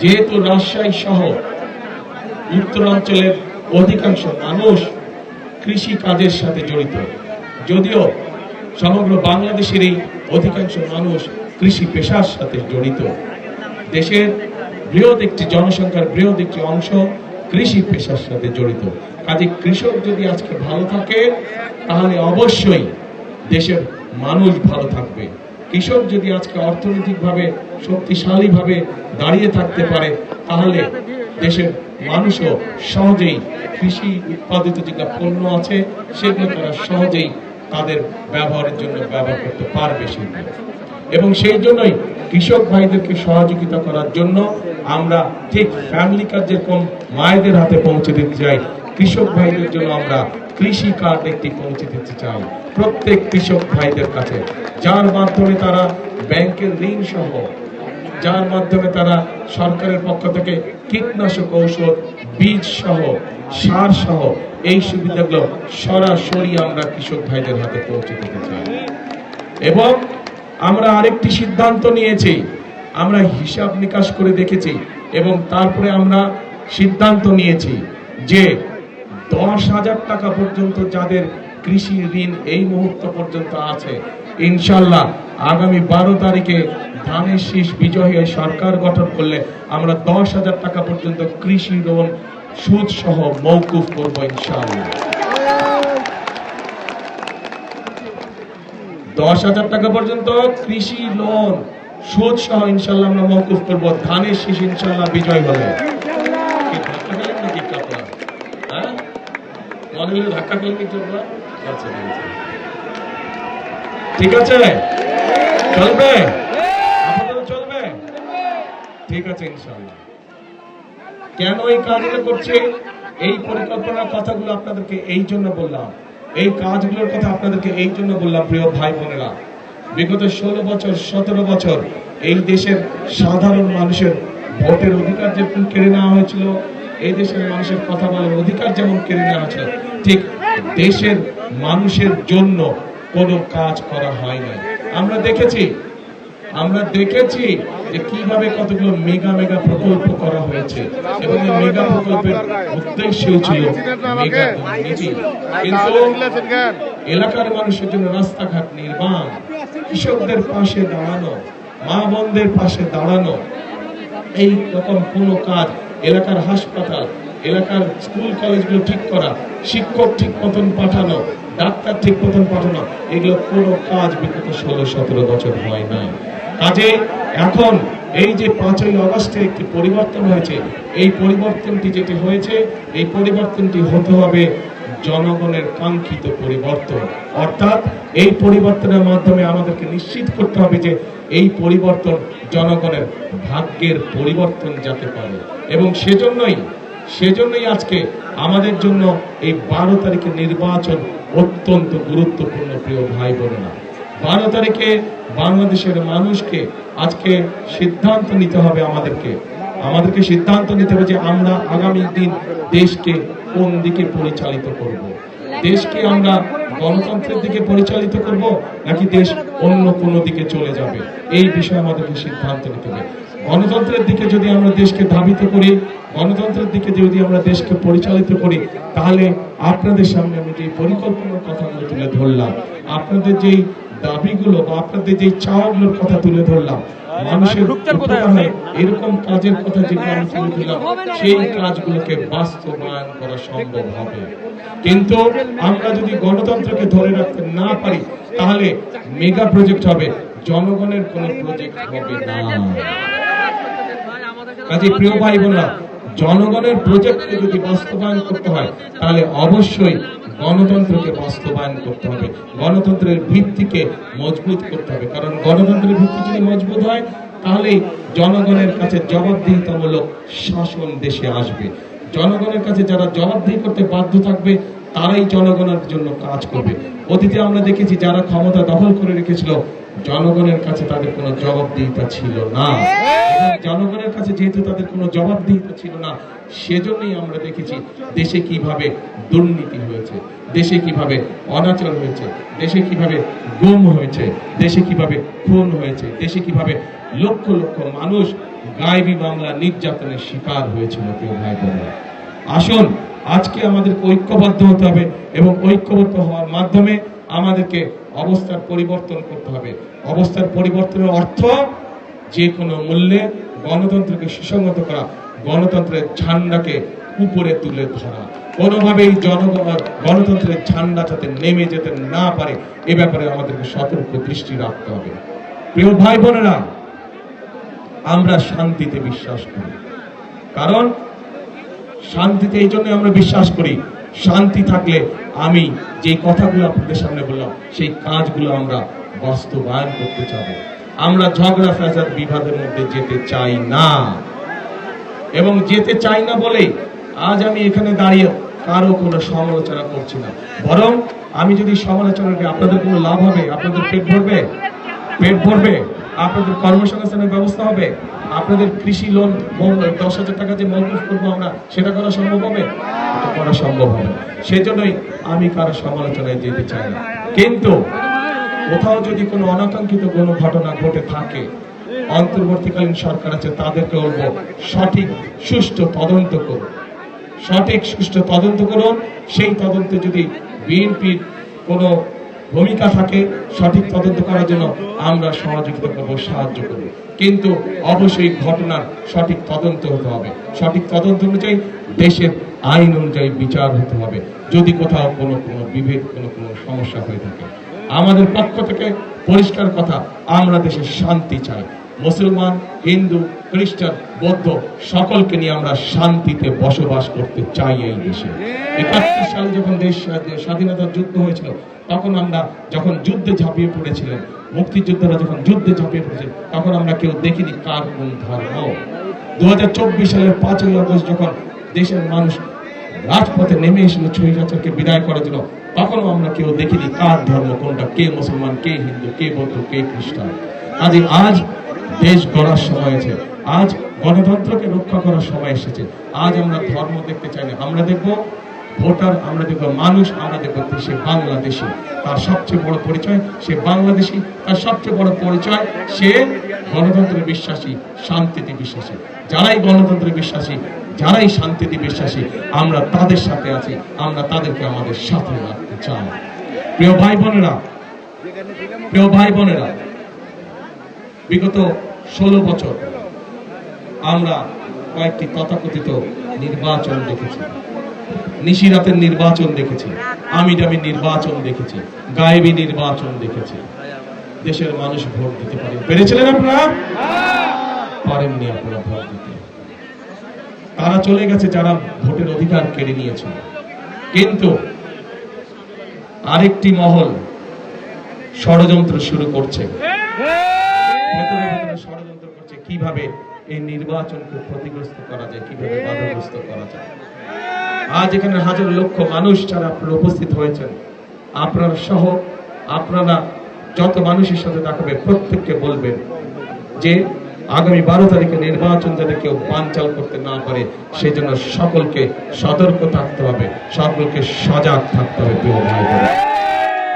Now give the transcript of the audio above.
যেহেতু রাজশাহী সহ উত্তরাঞ্চলের অধিকাংশ মানুষ কৃষি কাজের সাথে জড়িত, যদিও সমগ্র বাংলাদেশের এই অধিকাংশ মানুষ কৃষি পেশার সাথে জড়িত। দেশের বৃহৎ একটি জনসংখ্যার বৃহৎ একটি অংশ কৃষি পেশার সাথে জড়িত। কাজে কৃষক যদি আজকে ভালো থাকে, তাহলে অবশ্যই দেশের মানুষ ভালো থাকবে। কৃষক যদি আজকে অর্থনৈতিকভাবে শক্তিশালীভাবে দাঁড়িয়ে থাকতে পারে, তাহলে দেশের মানুষও সহজেই কৃষি উৎপাদিত যেগুলো পণ্য আছে, সেগুলো তারা সহজেই তাদের ব্যবহারের জন্য ব্যবহার করতে পারবে সেগুলো। এবং সেই জন্যই কৃষক ভাইদেরকে সহযোগিতা করার জন্য আমরা ঠিক ফ্যামিলি কার্ড যেরকম মায়েদের হাতে পৌঁছে দিতে চাই, কৃষক ভাইদের জন্য আমরা কৃষি কার্ড একটি পৌঁছে দিতে চাই। প্রত্যেক কৃষক ভাইদের কাছে, যার মাধ্যমে তারা ব্যাংকের ঋণ সহ যার মাধ্যমে তারা সরকারের পক্ষ থেকে কীটনাশক ঔষধ, বীজ সহ, সার সহ, এই সুবিধাগুলো সরাসরি আমরা কৃষক ভাইদের হাতে পৌঁছে দিতে চাই। এবং আমরা আরেকটি সিদ্ধান্ত নিয়েছি, আমরা হিসাব নিকাশ করে দেখেছি এবং তারপরে আমরা সিদ্ধান্ত নিয়েছি যে দশ হাজার টাকা পর্যন্ত যাদের কৃষি ঋণ এই মুহূর্ত পর্যন্ত আছে ইনশাল্লাহ আগামী বারো তারিখে ধানের শীষ বিজয়ী সরকার গঠন করলে আমরা দশ হাজার টাকা পর্যন্ত কৃষি লোন সুদ সহ মৌকুফ করব ইনশাল্লাহ দশ হাজার টাকা পর্যন্ত কৃষি লোন সুদ সহ ইনশাল্লাহ আমরা মৌকুফ করব। ধানের শীষ ইনশাল্লাহ বিজয় কি ধাক্কা খেলেন নাকি একটু হ্যাঁ? হলো ধাক্কা খেলেন একটু আপনারা? আচ্ছা, ঠিক আছে। চলবে? চলবে? ঠিক আছে কেন এই কাজগুলো করছে? এই পরিকল্পনার কথাগুলো আপনাদেরকে এই জন্য বললাম। এই কাজগুলোর কথা আপনাদেরকে এই জন্য বললাম, প্রিয় ভাই বোনেরা। বিগত ষোলো বছর, সতেরো বছর এই দেশের সাধারণ মানুষের ভোটের অধিকার যেমন কেড়ে নেওয়া হয়েছিল, এই দেশের মানুষের কথা বলার অধিকার যেমন কেড়ে নেওয়া হয়েছিল, ঠিক দেশের মানুষের জন্য কোনো কাজ করা হয় নাই। আমরা দেখেছি আমরা দেখেছি যে কীভাবে কতগুলো মেগা মেগা প্রকল্প করা হয়েছে এবং মেগা প্রকল্পের উদ্দেশ্য ছিল এলাকার মানুষের জন্য রাস্তাঘাট নির্মাণ, কৃষকদের পাশে দাঁড়ানো, মা বোনদের পাশে দাঁড়ানো, এই রকম কোনো কাজ এলাকার হাসপাতাল এলাকার স্কুল কলেজগুলো ঠিক করা, শিক্ষক ঠিক মতন পাঠানো, ডাক্তার ঠিক মতন পাঠানো, এগুলো কোনো কাজ বিগত ষোলো, সতেরো বছর হয় নাই। কাজে এখন এই যে পাঁচই অগস্টে একটি পরিবর্তন হয়েছে, এই পরিবর্তনটি যেটি হয়েছে, এই পরিবর্তনটি হতে হবে জনগণের কাঙ্ক্ষিত পরিবর্তন। অর্থাৎ এই পরিবর্তনের মাধ্যমে আমাদেরকে নিশ্চিত করতে হবে যে এই পরিবর্তন জনগণের ভাগ্যের পরিবর্তন যাতে পারে। এবং সেজন্যই সেজন্যই আজকে আমাদের জন্য এই বারো তারিখের নির্বাচন অত্যন্ত গুরুত্বপূর্ণ, প্রিয় ভাই বোনেরা। বারো তারিখে বাংলাদেশের মানুষকে আজকে সিদ্ধান্ত নিতে হবে আমাদেরকে। আমাদেরকে সিদ্ধান্ত নিতে হবে যে আমরা আগামী দিন দেশকে কোন দিকে পরিচালিত করব। দেশকে আমরা গণতন্ত্রের দিকে পরিচালিত করব নাকি দেশ অন্য কোনো দিকে চলে যাবে? এই বিষয়ে আমাদেরকে সিদ্ধান্ত নিতে হবে। গণতন্ত্রের দিকে যদি আমরা দেশকে ধাবিত করি গণতন্ত্রের দিকে যদি আমরা দেশকে পরিচালিত করি তাহলে আপনাদের সামনে আমি যে পরিকল্পনার কথাগুলো তুলে ধরলাম আপনাদের যেই দাবিগুলো বা আপনাদের যে চাওয়াগুলোর কথা তুলে ধরলাম মানুষের এরকম কাজের কথা যেগুলো আমি তুলে ধরলাম সেই কাজগুলোকে বাস্তবায়ন করা সম্ভব হবে। কিন্তু আমরা যদি গণতন্ত্রকে ধরে রাখতে না পারি তাহলে মেগা প্রজেক্ট হবে জনগণের কোনো প্রজেক্ট হবে না। কাজে প্রিয় ভাই বোনরা জনগণের প্রজেক্টকে যদি বাস্তবায়ন করতে হয়, তাহলে অবশ্যই গণতন্ত্রকে বাস্তবায়ন করতে হবে। গণতন্ত্রের ভিত্তিকে মজবুত করতে হবে। কারণ গণতন্ত্রের ভিত্তি যদি মজবুত হয় তাহলে জনগণের কাছে জবাবদিহিতামূলক শাসন দেশে আসবে। জনগণের কাছে যারা জবাবদিহি করতে বাধ্য থাকবে, তারাই জনগণের জন্য কাজ করবে। অতীতে আমরা দেখেছি, যারা ক্ষমতা দখল করে রেখেছিল জনগণের কাছে তাদের কোনো জবাবদিহিতা ছিল না। জনগণের কাছে যেহেতু তাদের কোনো জবাবদিহিতা ছিল না সেজন্যই আমরা দেখেছি দেশে কীভাবে দুর্নীতি হয়েছে দেশে কীভাবে অনাচার হয়েছে দেশে কীভাবে গুম হয়েছে দেশে কীভাবে খুন হয়েছে দেশে কীভাবে লক্ষ লক্ষ মানুষ গায়েবী বাংলা নির্যাতনের শিকার হয়েছিল প্রিয় ভাই বোনেরা। আসুন আজকে আমাদের ঐক্যবদ্ধ হতে হবে এবং ঐক্যবদ্ধ হওয়ার মাধ্যমে আমাদেরকে অবস্থার পরিবর্তন করতে হবে। অবস্থার পরিবর্তনের অর্থ যে কোনো মূল্যে গণতন্ত্রকে সুসংহত করা, গণতন্ত্রের ঝান্ডাকে উপরে তুলে ধরা। কোনোভাবেই জনগণ গণতন্ত্রের ঝান্ডা যাতে নেমে যেতে না পারে, এ ব্যাপারে আমাদেরকে সতর্ক দৃষ্টি রাখতে হবে। প্রিয় ভাই বোনেরা আমরা শান্তিতে বিশ্বাস করি। কারণ শান্তিতে এই জন্য আমরা বিশ্বাস করি শান্তি থাকলে আমি যে কথাগুলো আপনাদের সামনে বললাম, সেই কাজগুলো আমরা বাস্তবায়ন করতে চাব। আমরা ঝগড়া, ফ্যাসাদ, বিবাদের মধ্যে যেতে চাই না। এবং যেতে চাই না বলেই আজ আমি এখানে দাঁড়িয়ে কারও কোনো সমালোচনা করছি না। বরং আমি যদি সমালোচনা করি, আপনাদের কোনো লাভ হবে? আপনাদের পেট ভরবে? পেট ভরবে? আপনাদের কর্মসংস্থানের ব্যবস্থা হবে। আপনাদের কৃষি লোন দশ হাজার টাকা যে মৌকুফ করব আমরা, সেটা করা সম্ভব হবে? করা সম্ভব হবে না। সেজন্যই আমি কারও সমালোচনায় যেতে চাই না। কিন্তু কোথাও যদি কোনো অনাকাঙ্ক্ষিত কোনো ঘটনা ঘটে থাকে, অন্তর্বর্তীকালীন সরকার আছে, তাদেরকে বলব, সঠিক সুষ্ঠু তদন্ত করুন। সঠিক সুষ্ঠু তদন্ত করুন। সেই তদন্তে যদি বিএনপির কোনো ভূমিকা থাকে, সঠিক তদন্ত করার জন্য আমরা সহযোগিতা করব, সাহায্য করব। কিন্তু অবশ্যই ঘটনার সঠিক তদন্ত হতে হবে। সঠিক তদন্ত অনুযায়ী দেশের আইন অনুযায়ী বিচার হতে হবে। যদি কোথাও কোনো কোনো বিভেদ, কোনো কোনো সমস্যা হয়ে থাকে। আমাদের পক্ষ থেকে পরিষ্কার কথা, আমরা দেশে শান্তি চাই। মুসলমান, হিন্দু, খ্রিস্টান, বৌদ্ধ, সকলকে নিয়ে আমরা শান্তিতে বসবাস করতে চাই এই দেশে। একাত্তর সালে যখন দেশ স্বাধীনতার যুদ্ধ হয়েছিল তখন আমরা যখন যুদ্ধে ঝাঁপিয়ে পড়েছিলেন, মুক্তিযোদ্ধারা যখন যুদ্ধে ঝাঁপিয়ে পড়েছিলেন, তখন আমরা কেউ দেখিনি কার কোন ধর্ম। দু সালের পাঁচই আগস্ট যখন দেশের মানুষ রাজপথে নেমে এসেছিল ছুঁইচাচারকে বিদায় করার জন্য, তখনও আমরা কেউ দেখিনি কার ধর্ম, কোনটা, কে মুসলমান, কে হিন্দু, কে বৌদ্ধ, কে খ্রিস্টান। আজ আজ দেশ গড়ার সময় আছে। আজ গণতন্ত্রকে রক্ষা করার সময় এসেছে। আজ আমরা ধর্ম দেখতে চাই না আমরা দেখব ভোটার, আমরা দেখব মানুষ, আমরা দেখব সে বাংলাদেশি। তার সবচেয়ে বড় পরিচয়, সে বাংলাদেশি। তার সবচেয়ে বড় পরিচয়, সে গণতন্ত্রে বিশ্বাসী, শান্তিতে বিশ্বাসী। যারাই গণতন্ত্রে বিশ্বাসী, যারাই শান্তিতে বিশ্বাসী, আমরা তাদের সাথে আছি, আমরা তাদেরকে আমাদের সাথে রাখতে চাই। প্রিয় ভাই বোনেরা প্রিয় ভাই বোনেরা বিগত ষোলো বছর আমরা কয়েকটি তথাকথিত নির্বাচন দেখেছি। নিশিরাতের নির্বাচন দেখেছি। আমিডামি নির্বাচন দেখেছি। গায়েবী নির্বাচন দেখেছি। দেশের মানুষ ভোট দিতে পারে। পেরেছিলেন আপনারা? পারেননি আপনারা ভোট দিতে। তারা চলে গেছে যারা ভোটের অধিকার কেড়ে নিয়েছিল কিন্তু আরেকটি মহল ষড়যন্ত্র শুরু করছে। ষড়যন্ত্র করছে। কীভাবে এই নির্বাচনকে ক্ষতিগ্রস্ত করা যায়, কীভাবে বাধাগ্রস্ত করা যায়? আজ এখানে হাজার লক্ষ মানুষ যারা আপনারা উপস্থিত হয়েছেন, আপনার সহ আপনারা যত মানুষের সাথে দেখাবে প্রত্যেককে বলবেন যে আগামী বারো তারিখে নির্বাচন যাতে কেউ বানচাল করতে না পারে সেই জন্য সকলকে সতর্ক থাকতে হবে, সকলকে সজাগ থাকতে হবে।